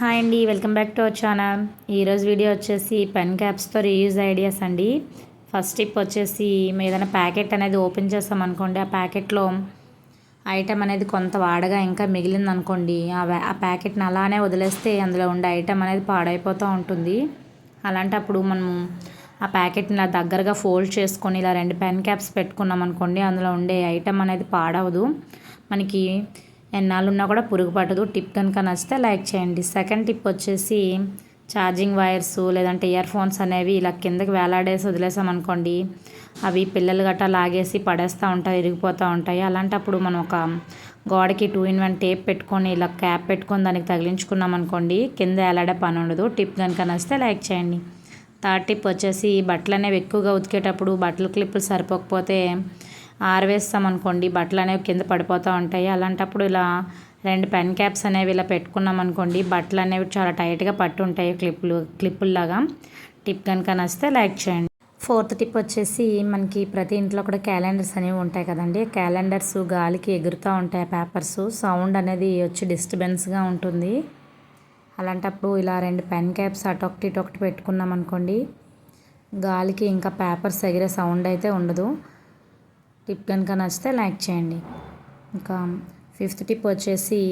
Hi అండి welcome back to our channel. ఈరోజు video వచ్చేసి పెన్ క్యాప్స్తో రీయూజ్ ఐడియాస్ అండి. ఫస్ట్ టిప్ వచ్చేసి ఏదైనా ప్యాకెట్ అనేది ఓపెన్ చేస్తాం అనుకోండి ఆ ప్యాకెట్లో ఐటెం అనేది కొంత వాడగా ఇంకా మిగిలింది అనుకోండి ఆ ఆ ప్యాకెట్ని అలానే వదిలేస్తే అందులో ఉండే ఐటెం అనేది పాడైపోతూ ఉంటుంది. అలాంటప్పుడు మనము ఆ ప్యాకెట్ని ఇలా దగ్గరగా ఫోల్డ్ చేసుకొని ఇలా రెండు పెన్ క్యాప్స్ పెట్టుకున్నాం అనుకోండి అందులో ఉండే ఐటెం అనేది పాడవదు. మనకి ఎన్నాళ్ళున్నా కూడా పురుగు పట్టదు. టిప్ కనుక నచ్చితే లైక్ చేయండి. సెకండ్ టిప్ వచ్చేసి ఛార్జింగ్ వైర్స్ లేదంటే ఇయర్ ఫోన్స్ అనేవి ఇలా కిందకి వేలాడేసి వదిలేసామనుకోండి అవి పిల్లలు గట్టా లాగేసి పడేస్తూ ఉంటాయి ఇరిగిపోతూ ఉంటాయి. అలాంటప్పుడు మనం ఒక గోడకి టూ ఇన్ వన్ టేప్ పెట్టుకొని ఇలా క్యాప్ పెట్టుకొని దానికి తగిలించుకున్నాం అనుకోండి కింద వేలాడే పని ఉండదు. టిప్ కనుక నచ్చితే లైక్ చేయండి. థర్డ్ టిప్ వచ్చేసి బట్టలు అనేవి ఎక్కువగా ఉతికేటప్పుడు బట్టల క్లిప్పులు సరిపోకపోతే ఆరవేస్తాం అనుకోండి బట్టలు అనేవి కింద పడిపోతూ ఉంటాయి. అలాంటప్పుడు ఇలా రెండు పెన్ క్యాప్స్ అనేవి ఇలా పెట్టుకున్నాం అనుకోండి బట్టలు అనేవి చాలా టైట్గా పట్టు ఉంటాయి క్లిప్పులు క్లిప్పుల్లాగా. టిప్ కనుక నచ్చితే లైక్ చేయండి. ఫోర్త్ టిప్ వచ్చేసి మనకి ప్రతి ఇంట్లో కూడా క్యాలెండర్స్ అనేవి ఉంటాయి కదండి. క్యాలెండర్స్ గాలికి ఎగురుతూ ఉంటాయి పేపర్స్. సౌండ్ అనేది వచ్చి డిస్టర్బెన్స్గా ఉంటుంది. అలాంటప్పుడు ఇలా రెండు పెన్ క్యాప్స్ అటొకటి ఇటొకటి పెట్టుకున్నాం అనుకోండి గాలికి ఇంకా పేపర్స్ ఎగిరే సౌండ్ అయితే ఉండదు. టిప్ కనుక నచ్చితే లైక్ చేయండి. ఇంకా ఫిఫ్త్ టిప్ వచ్చేసి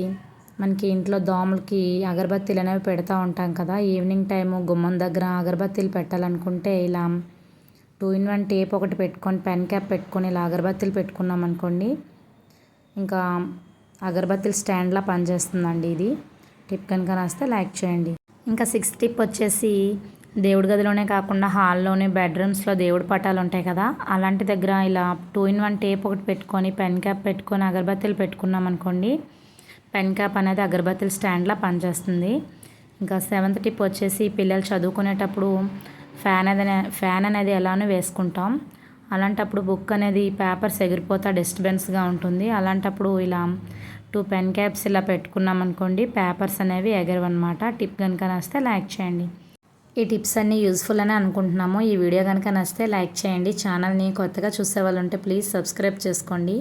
మనకి ఇంట్లో దోమలకి అగరబత్తీలు అనేవి పెడతా ఉంటాం కదా ఈవినింగ్ టైము గుమ్మం దగ్గర అగరబత్తీలు పెట్టాలనుకుంటే ఇలా టూ ఇన్ వన్ టేప్ ఒకటి పెట్టుకొని పెన్ క్యాప్ పెట్టుకొని ఇలా అగరబత్తీలు పెట్టుకున్నాం అనుకోండి ఇంకా అగరబత్తీలు స్టాండ్లా పనిచేస్తుందండి ఇది. టిప్ కనుక నచ్చితే లైక్ చేయండి. ఇంకా సిక్స్త్ టిప్ వచ్చేసి దేవుడి గదిలోనే కాకుండా హాల్లోనే బెడ్రూమ్స్లో దేవుడి పటాలు ఉంటాయి కదా? అలాంటి దగ్గర ఇలా టూ ఇన్ వన్ టేప్ ఒకటి పెట్టుకొని పెన్ క్యాప్ పెట్టుకొని అగరబత్తీలు పెట్టుకున్నాం అనుకోండి పెన్ క్యాప్ అనేది అగరబత్తీల స్టాండ్లా పనిచేస్తుంది. ఇంకా సెవెంత్ టిప్ వచ్చేసి పిల్లలు చదువుకునేటప్పుడు ఫ్యాన్ అనేది ఫ్యాన్ అనేది ఎలానో వేసుకుంటాం. అలాంటప్పుడు బుక్ అనేది పేపర్స్ ఎగిరిపోతా డిస్టర్బెన్స్గా ఉంటుంది. అలాంటప్పుడు ఇలా టూ పెన్ క్యాప్స్ ఇలా పెట్టుకున్నాం అనుకోండి పేపర్స్ అనేవి ఎగరవన్నమాట. టిప్ కనుక నస్తే లైక్ చేయండి. ఈ టిప్స్ అన్నీ యూస్ఫుల్ అని అనుకుంటున్నాము. ఈ వీడియో కనుక నచ్చితే లైక్ చేయండి. ఛానల్ని కొత్తగా చూసే వాళ్ళు ఉంటే ప్లీజ్ సబ్స్క్రైబ్ చేసుకోండి.